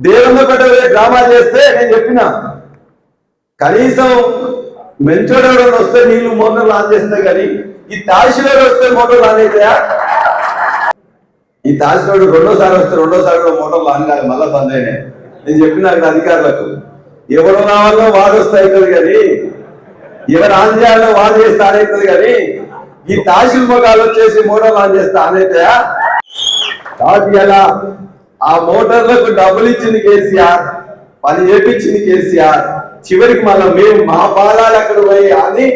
దేవుని పెట్టే డ్రామా చేస్తే నేను చెప్పిన. కనీసం మెంచోడు వస్తే నీళ్ళు మోటార్ ఆన్ చేస్తే కానీ ఈ తాసిలోడు వస్తే మోటార్ ఆన్ అవుతాయా ఈ తాసిలోడు రెండోసారి వస్తే రెండోసారి కూడా మోటార్లు ఆన్ కాదు మళ్ళా బంద్ అయినాయి. నేను చెప్పిన అక్కడ అధికారులకు ఎవరు రావాలో వాడు వస్తే అవుతుంది కానీ ఎవరు ఆన్ చేయాలో వాడు చేస్తే ఆన్ అవుతుంది కానీ ఈ తాసిల్ మొగాలు వచ్చేసి మోటార్లు ఆన్ చేస్తే ఆన్ అవుతాయా? కాదు ఎలా ఆ మోటార్లకు డబ్బులు ఇచ్చింది కేసీఆర్ పని చేపించింది కేసీఆర్. చివరికి మళ్ళీ మేము మా పాదాలు అక్కడ పోయి అని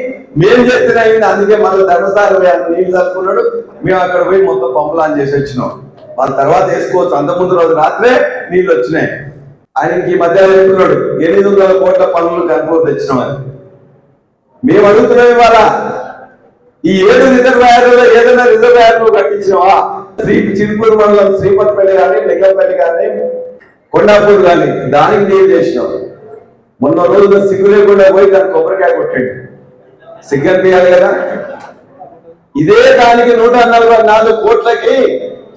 మేము చేస్తేనే అయింది అందుకే మళ్ళీ ధర్మసారి పోయి నీళ్ళు చదువుకున్నాడు మేము అక్కడ పోయి మొత్తం పంపులాన్ చేసి వచ్చినాం. వాళ్ళ తర్వాత వేసుకోవచ్చు. అంత ముందు రోజు రాత్రే నీళ్ళు వచ్చినాయి. ఆయనకి ఈ మధ్య చెప్తున్నాడు ఎనిమిది వందల కోట్ల పనులు కనుకోరు తెచ్చినామని. మేము అడుగుతున్నాం ఇవాళ ఈ ఏడు రిజర్వాయర్లో ఏదైనా రిజర్వాయర్లు నువ్వు శ్రీ చిరుపూరు మండలం శ్రీపతిపల్లి కానీ లింగంపల్లి కానీ కొండాపూర్ కానీ దానికి నేను చేసినావు మొన్న రోజు సిగ్గులేకుండా పోయి దాన్ని కొబ్బరికాయ కొట్టాడు. సిగ్గర్ తీయాలి కదా? ఇదే దానికి నూట నలభై నాలుగు కోట్లకి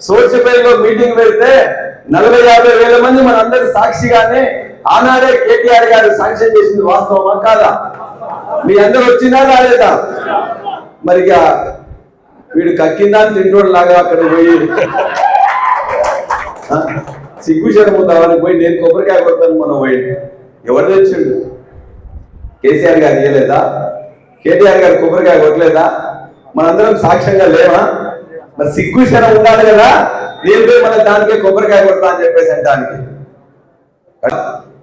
సోచిపల్లిలో మీటింగ్ పెడితే నలభై యాభై వేల మంది మన అందరి సాక్షిగానే ఆనాడే కేటీఆర్ గారు శాంక్షన్ చేసింది వాస్తవమా కాదా? మీ అందరు వచ్చినా రాలేదా? మరి ఇక వీడు కక్కిందా తింటోడు లాగా అక్కడ పోయి. సిగ్గు సిగ్గుచడం పోయి నేను కొబ్బరికాయ కొడతాను మనం పోయి. ఎవరు తెచ్చిండు? కేసీఆర్ గారు ఇయ్యలేదా? కేటీఆర్ గారు కొబ్బరికాయ కొట్టలేదా? మనందరం సాక్ష్యంగా లేవా మరి సిగ్గు శరం ఉండాలి కదా. నేను పోయి మన దానికే కొబ్బరికాయ కొడతా అని చెప్పేసి అంటానికి.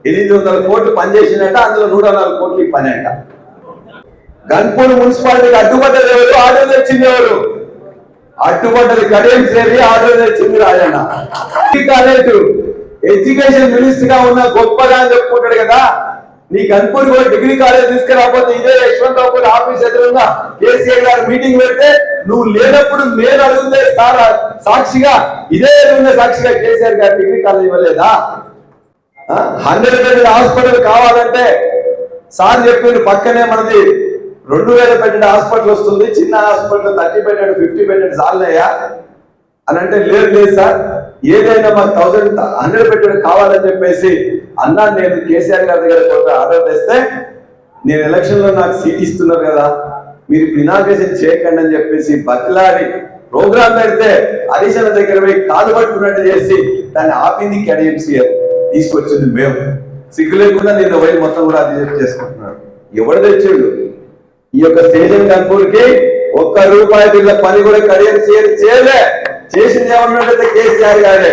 ఎనిమిది వందల కోట్లు పనిచేసిందంట అందులో నూట నాలుగు కోట్లు పని అంట. గన్పూర్ మున్సిపాలిటీకి అడ్డుపడ్డది ఎవరు? ఆర్డర్ తెచ్చింది ఎవరు? అడ్డుపడ్డది కడియం చేరి ఆర్డర్ తెచ్చింది రాజన్న. ఈ కాలేజ్ ఎడ్యుకేషన్ మినిస్టర్గా ఉన్న గొప్పగా అని చెప్పుకుంటాడు కదా. నీ అనుకుని కూడా డిగ్రీ కాలేజ్ తీసుకురాకపోతే ఇదే యశ్వంతరావు ఆఫీస్ ఎదురుగా కేసీఆర్ గారు మీటింగ్ పెడితే నువ్వు లేనప్పుడు నేను అడుగుతే సార్ సాక్షిగా ఇదే ఎదురున్న సాక్షిగా కేసీఆర్ గారు డిగ్రీ కాలేజ్ ఇవ్వలేదా? హండ్రెడ్ హండ్రెడ్ హాస్పిటల్ కావాలంటే సార్ చెప్పిండు పక్కనే మనది రెండు వేల బెడ్ హాస్పిటల్ వస్తుంది చిన్న hospital thirty bed fifty bed చాలయ్యా అని అంటే లేదు లేదు సార్. ఏదైనా మాకు థౌసండ్ హండ్రెడ్ బెడ్ కావాలని చెప్పేసి అన్నా నేను కేసీఆర్ గారి దగ్గర కొంత ఆర్డర్ తెస్తే నేను ఎలక్షన్లో నాకు సీట్ ఇస్తున్నారు కదా మీరు ఇనాగ్రేషన్ చేయకండి అని చెప్పేసి బతిలాడి ప్రోగ్రామ్ పెడితే హరీశన దగ్గర పోయి కాలు పట్టుకున్నట్టు చేసి దాన్ని ఆపింది కేడీఎంసీ తీసుకొచ్చింది మేము. సిగ్గు లేకుండా నేను వైపు మొత్తం కూడా అది చేసుకుంటున్నాను. ఎవడు తెచ్చిండు? ఈ యొక్క స్టేషన్ కన్పూర్కి ఒక్క రూపాయి పని కూడా కడియం చేయలే. చేసింది ఏమన్నట్లయితే కేసీఆర్ గారే.